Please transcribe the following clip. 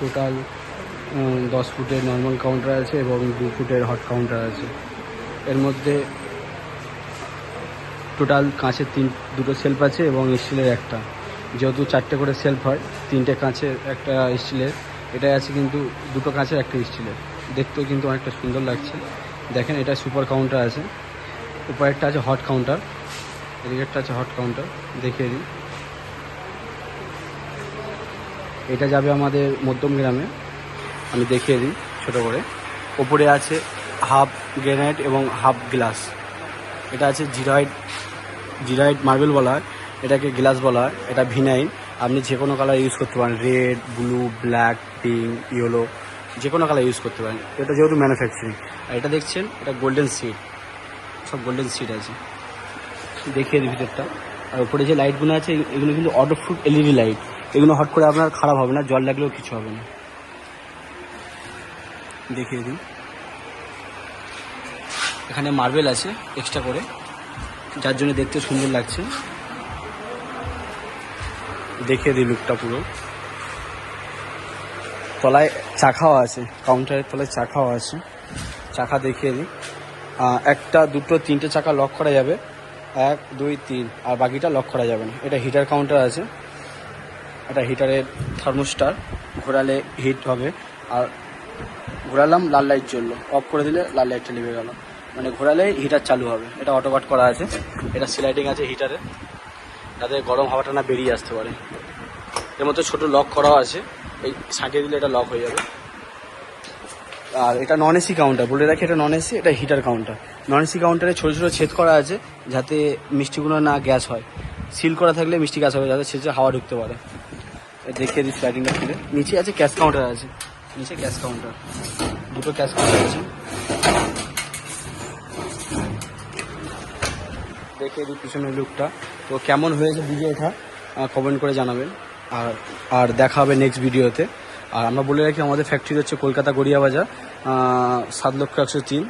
Total দশ ফুটের normal counter আছে এবং দু ফুটের হট কাউন্টার আছে। এর মধ্যে টোটাল কাঁচের তিন, দুটো সেলফ আছে এবং স্টিলের একটা। যেহেতু চারটে করে সেলফ হয়, তিনটে কাঁচের একটা স্টিলের এটাই আছে কিন্তু দুটো কাঁচের একটা স্টিলের দেখতেও কিন্তু অনেকটা সুন্দর লাগছে। দেখেন, এটা সুপার কাউন্টার আছে। উপরেরটা আছে হট কাউন্টার এদিকেরটা আছে হট কাউন্টার দেখিয়ে দিই। এটা যাবে আমাদের মধ্যম গ্রামে। আমি দেখিয়ে দিই ছোট করে। ওপরে আছে হাফ গ্রেনাইট এবং হাফ গ্লাস। এটা আছে জিরাইট জিরাইট মার্বেল বলা হয়। এটাকে গ্লাস বলা হয়। এটা ভিনাইন আপনি যে কোনো কালার ইউজ করতে পারেন। Red, blue, black, pink, yellow, যে কোনো কালার ইউজ করতে পারেন। এটা যেহেতু ম্যানুফ্যাকচারিং আর এটা দেখছেন, এটা গোল্ডেন সিড সব গোল্ডেন সিড আছে। দেখিয়ে দিই ভিতরটা। আর উপরে যে লাইটগুলো আছে, এগুলো কিন্তু অটো ফুট এলইডি লাইট এগুলো হট করে আপনার খারাপ হবে না, জল লাগলেও কিছু হবে না। দেখিয়ে দিন। এখানে মার্বেল আছে এক্সট্রা করে। যার জন্য দেখতে সুন্দর লাগছে। দেখিয়ে দিই লুকটা পুরো। তলায় চাকাও আছে কাউন্টারের তলায় চাকাও আছে। চাকা দেখিয়ে দিই। একটা, দুটো, তিনটে চাকা লক করা যাবে। এক, দুই, তিন, আর বাকিটা লক করা যাবে না। এটা হিটার কাউন্টার আছে। এটা হিটারের থার্মোস্টার ঘোরালে হিট হবে। আর ঘোরালাম, লাল লাইট জ্বললো। অফ করে দিলে লাল লাইটটা নিভে গেল। মানে ঘোরালে হিটার চালু হবে। এটা অটোকাট করা আছে। এটা স্লাইডিং আছে হিটারে যাতে গরম হাওয়াটা না বেরিয়ে আসতে পারে। এর মধ্যে ছোটো লক করাও আছে। এই সাঁটিয়ে দিলে এটা লক হয়ে যাবে। আর এটা নন এসি কাউন্টার বলে রাখি, এটা নন এসি এটা হিটার কাউন্টার নন এসি কাউন্টারে ছোটো ছোটো ছেদ করা আছে, যাতে মিষ্টিগুলো না গ্যাস হয়। সিল করা থাকলে মিষ্টি গ্যাস হবে, যাতে সেচে হাওয়া ঢুকতে পারে। দেখিয়ে দিই স্লাইডিংটা খুলে। নিচে আছে ক্যাশ কাউন্টার আছে। নিচে ক্যাশ কাউন্টার দুটো ক্যাশ কাউন্টার আছে। দেখিয়ে দিই পিছনের লুকটা তো কেমন হয়েছে ভিডিওটা কমেন্ট করে জানাবেন। আর আর দেখা হবে নেক্সট ভিডিওতে আর আমরা বলে রাখি, আমাদের ফ্যাক্টরি হচ্ছে কলকাতা গড়িয়া বাজার সাত লক্ষ একশো তিন।